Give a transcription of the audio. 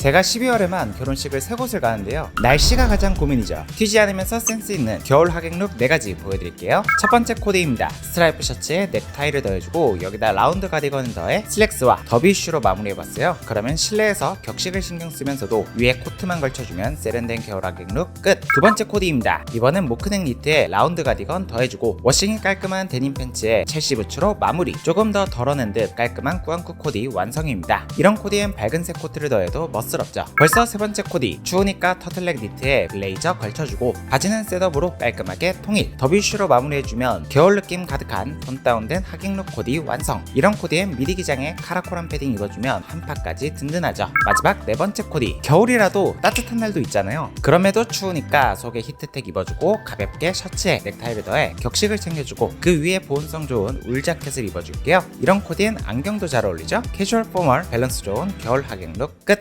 제가 12월에만 결혼식을 세 곳을 가는데요. 날씨가 가장 고민이죠. 튀지 않으면서 센스 있는 겨울 하객룩 4가지 보여드릴게요. 첫 번째 코디입니다. 스트라이프 셔츠에 넥타이를 더해주고 여기다 라운드 가디건을 더해 슬랙스와 더비쉬로 마무리해봤어요. 그러면 실내에서 격식을 신경 쓰면서도 위에 코트만 걸쳐주면 세련된 겨울 하객룩 끝. 두 번째 코디입니다. 이번엔 모크넥 니트에 라운드 가디건 더해주고 워싱이 깔끔한 데님 팬츠에 첼시 부츠로 마무리. 조금 더 덜어낸 듯 깔끔한 꾸안꾸 코디 완성입니다. 이런 코디엔 밝은색 코트를 더해도 멋 스럽죠. 벌써 세 번째 코디. 추우니까 터틀넥 니트에 블레이저 걸쳐주고 바지는 셋업으로 깔끔하게 통일. 더비쉬로 마무리해주면 겨울 느낌 가득한 톤 다운된 하객룩 코디 완성. 이런 코디엔 미리 기장에 카라콜한 패딩 입어주면 한파까지 든든하죠. 마지막 네 번째 코디. 겨울이라도 따뜻한 날도 있잖아요. 그럼에도 추우니까 속에 히트텍 입어주고 가볍게 셔츠에 넥타이를 더해 격식을 챙겨주고 그 위에 보온성 좋은 울 자켓을 입어줄게요. 이런 코디엔 안경도 잘 어울리죠? 캐주얼 포멀 밸런스 좋은 겨울 하객룩 끝.